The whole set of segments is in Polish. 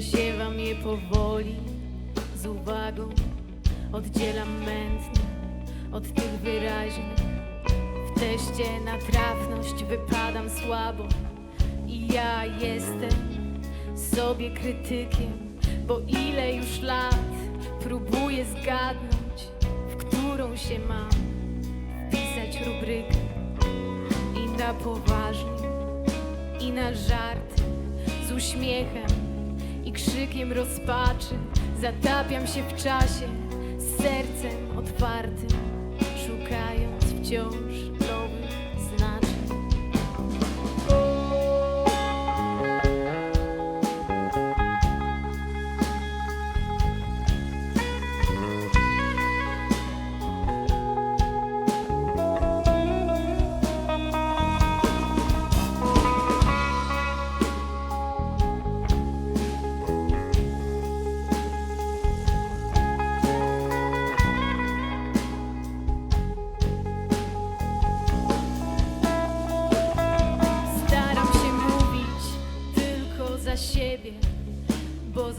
Śpiewam je powoli, z uwagą. Oddzielam mętne od tych wyraźnych W teście na trafność wypadam słabo. I ja jestem sobie krytykiem Bo ile już lat próbuję zgadnąć W którą się mam wpisać rubrykę. I na poważnie, i na żarty Z uśmiechem i krzykiem rozpaczy. Zatapiam się w czasie z sercem otwartym Szukając wciąż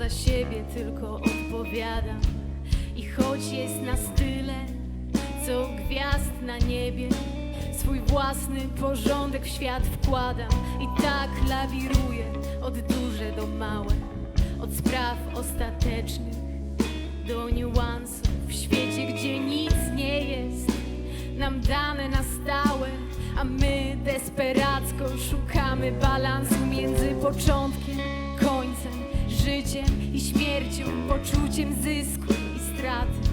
za siebie tylko odpowiadam. I choć jest nas tyle, co gwiazd na niebie, swój własny porządek w świat wkładam. I tak lawiruję od duże do małe, od spraw ostatecznych do niuansów w świecie, gdzie nic nie jest nam dane na stałe, a my desperacko szukamy balansu między początkiem, życiem i śmiercią, poczuciem zysku i straty,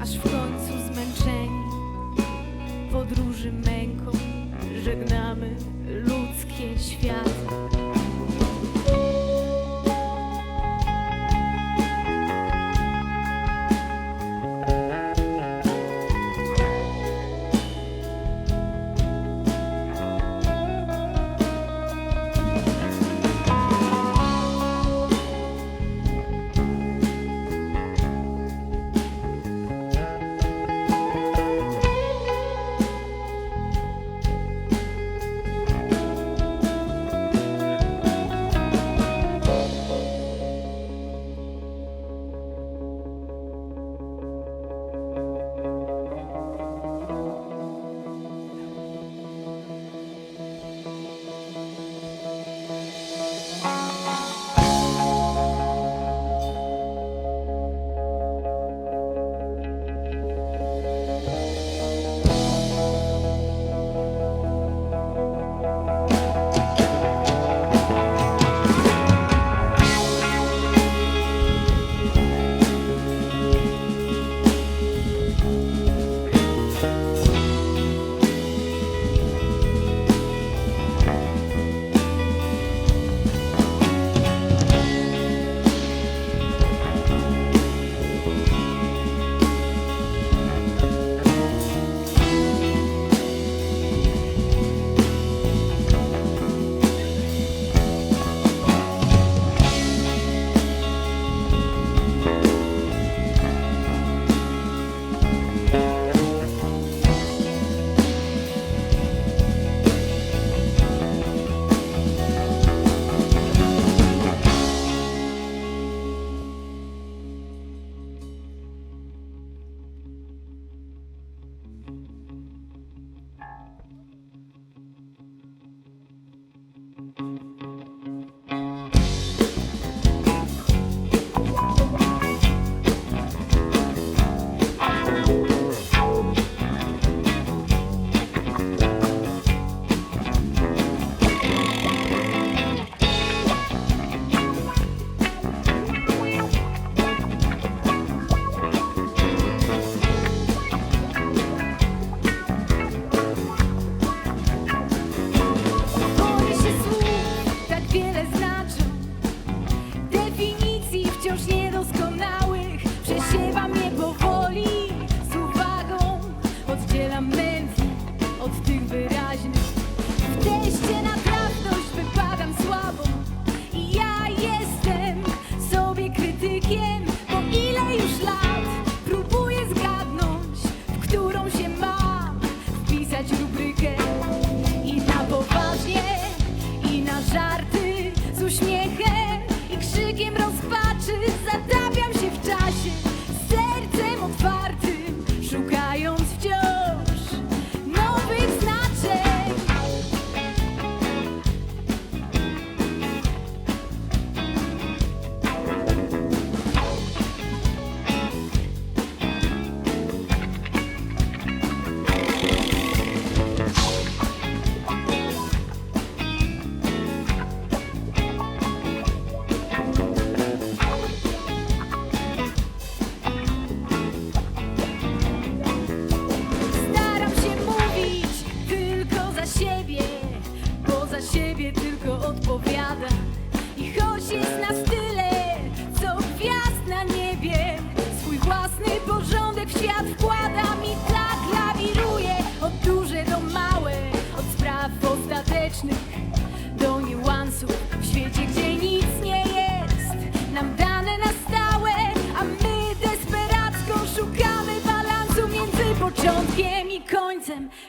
aż w końcu zmęczeni podróży męką żegnamy ludzkie światy.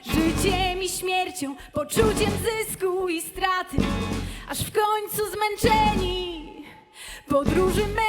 Życiem i śmiercią, poczuciem zysku i straty, aż w końcu zmęczeni podróży my